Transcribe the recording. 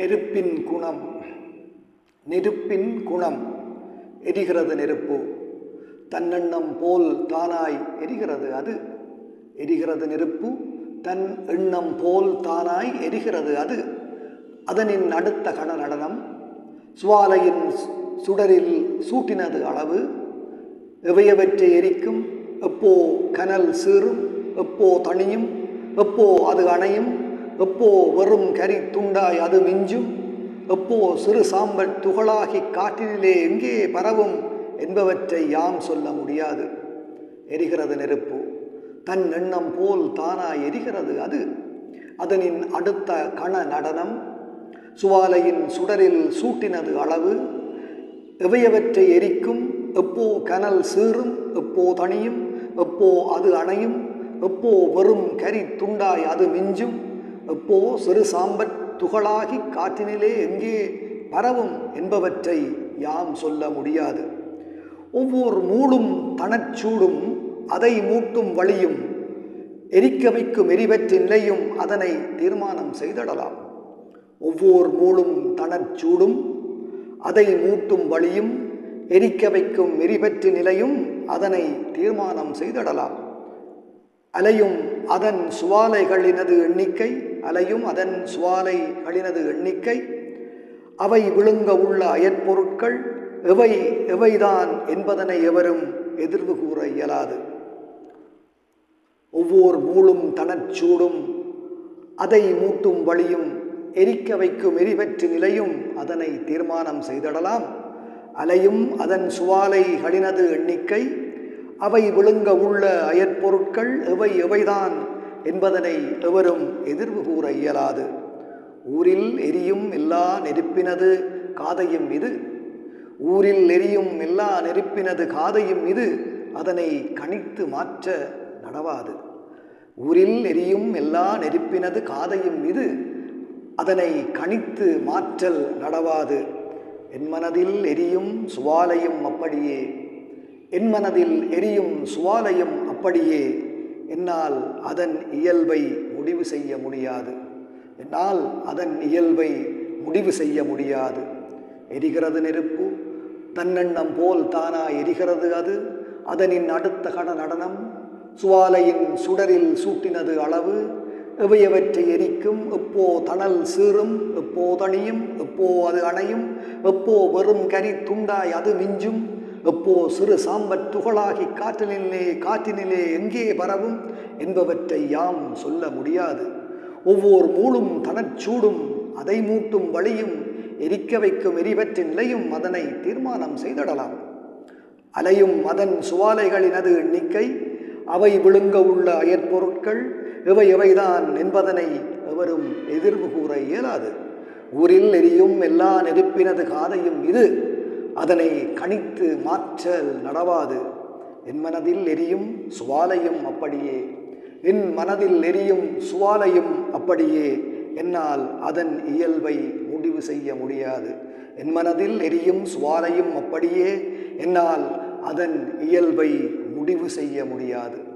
நெருப்பின் குணம். நெருப்பின் குணம். எரிகிறது நெருப்பு. தன்னெண்ணம் போல் தானாய் எரிகிறது அது. எரிகிறது நெருப்பு தன் எண்ணம் போல் தானாய் எரிகிறது அது. அதனின் அடுத்த கண நடனம் சுவாலையின் சுடரில் சூட்டினது அளவு. எவையவற்றை எரிக்கும்? எப்போ கனல் சீறும்? எப்போ தணியும்? எப்போ அது அணையும்? எப்போ வெறும் கரி துண்டாய் அது மிஞ்சும்? எப்போ சிறு சாம்பல் துகளாகி காற்றினிலே எங்கே பரவும் என்பவற்றை யாம் சொல்ல முடியாது. எரிகிறது நெருப்பு. தன் எண்ணம் போல் தானாய் எரிகிறது அது. அதனின் அடுத்த கண நடனம். சுவாலையின் சுடரில் சூட்டினது அளவு. எவையவற்றை எரிக்கும்? எப்போ கனல் சீறும்? எப்போ தணியும்? எப்போ அது அணையும்? எப்போ வெறும் கரி துண்டாய் அது மிஞ்சும்? எப்போ சிறு சாம்பற் துகளாகி காற்றினிலே எங்கே பரவும் என்பவற்றை யாம் சொல்ல முடியாது. ஒவ்வொரு மூடும் தனச்சூடும் அதை மூட்டும் வழியும் எரிக்க வைக்கும் எரிவற்றின் நிலையும் அதனை தீர்மானம் செய்திடலாம். ஒவ்வொரு மூடும் தனச்சூடும் அதை மூட்டும் வழியும் எரிக்க வைக்கும் எரிபற்று நிலையும் அதனை தீர்மானம் செய்திடலாம். அலையும் அதன் சுவாலைகளினது எண்ணிக்கை அலையும் அதன் சுவாலை சுவாலைகளினது எண்ணிக்கை. அவை விழுங்க உள்ள அயற்பொருட்கள் எவை எவைதான் என்பதனை எவரும் எதிர்வு கூற இயலாது. ஒவ்வொரு மூளும் தனச்சூடும் அதை மூட்டும் வழியும் எரிக்க வைக்கும் எரிபற்று நிலையும் அதனை தீர்மானம் செய்திடலாம். அலையும் அதன் சுவாலை கடினது எண்ணிக்கை அவை விழுங்க உள்ள அயற்பொருட்கள் எவை எவைதான் என்பதனை எவரும் எதிர்வு கூற இயலாது. ஊரில் எரியும் எல்லா நெருப்பினது காதையும் இது. ஊரில் எரியும் எல்லா நெருப்பினது காதையும் இது. அதனை கணித்து மாற்ற நடவாது. ஊரில் எரியும் எல்லா நெருப்பினது காதையும் இது. அதனை கணித்து மாற்றல் நடவாது. என் மனதில் எரியும் சுவாலையும் அப்படியே. என் மனதில் எரியும் சுவாலையும் அப்படியே. என்னால் அதன் இயல்பை முடிவு செய்ய முடியாது. என்னால் அதன் இயல்பை முடிவு செய்ய முடியாது. எரிகிறது நெருப்பு தன்னெண்ணம் போல் தானா எரிகிறது அது. அதனின் அடுத்த கட நடனம் சுவாலையின் சுடரில் சூட்டினது அளவு. எவையவற்றை எரிக்கும்? எப்போ தணல் சீறும்? எப்போ தணியும்? எப்போ அது அணையும்? எப்போ வெறும் கரி துண்டாய் அது மிஞ்சும்? எப்போ சிறு சாம்பற் துகளாகி காற்றினிலே காற்றினிலே எங்கே பரவும் என்பவற்றை யாம் சொல்ல முடியாது. ஒவ்வொரு மூளும் தனச்சூடும் அதை மூட்டும் வழியும் எரிக்க வைக்கும் எரிவற்றின் நிலையும் அதனை தீர்மானம் செய்திடலாம். அலையும் அதன் சுவாலைகளினது எண்ணிக்கை அவை விழுங்க உள்ள அயற்பொருட்கள் எவை எவைதான் என்பதனை எவரும் எதிர்வு கூற இயலாது. ஊரில் எரியும் எல்லா நெருப்பினது காதையும் இது. அதனை கணித்து மாற்றல் நடவாது. என் மனதில் எரியும் சுவாலையும் அப்படியே. என் மனதில் எரியும் சுவாலையும் அப்படியே. என்னால் அதன் இயல்பை முடிவு செய்ய முடியாது. என் மனதில் எரியும் சுவாலையும் அப்படியே. என்னால் அதன் இயல்பை முடிவு செய்ய முடியாது.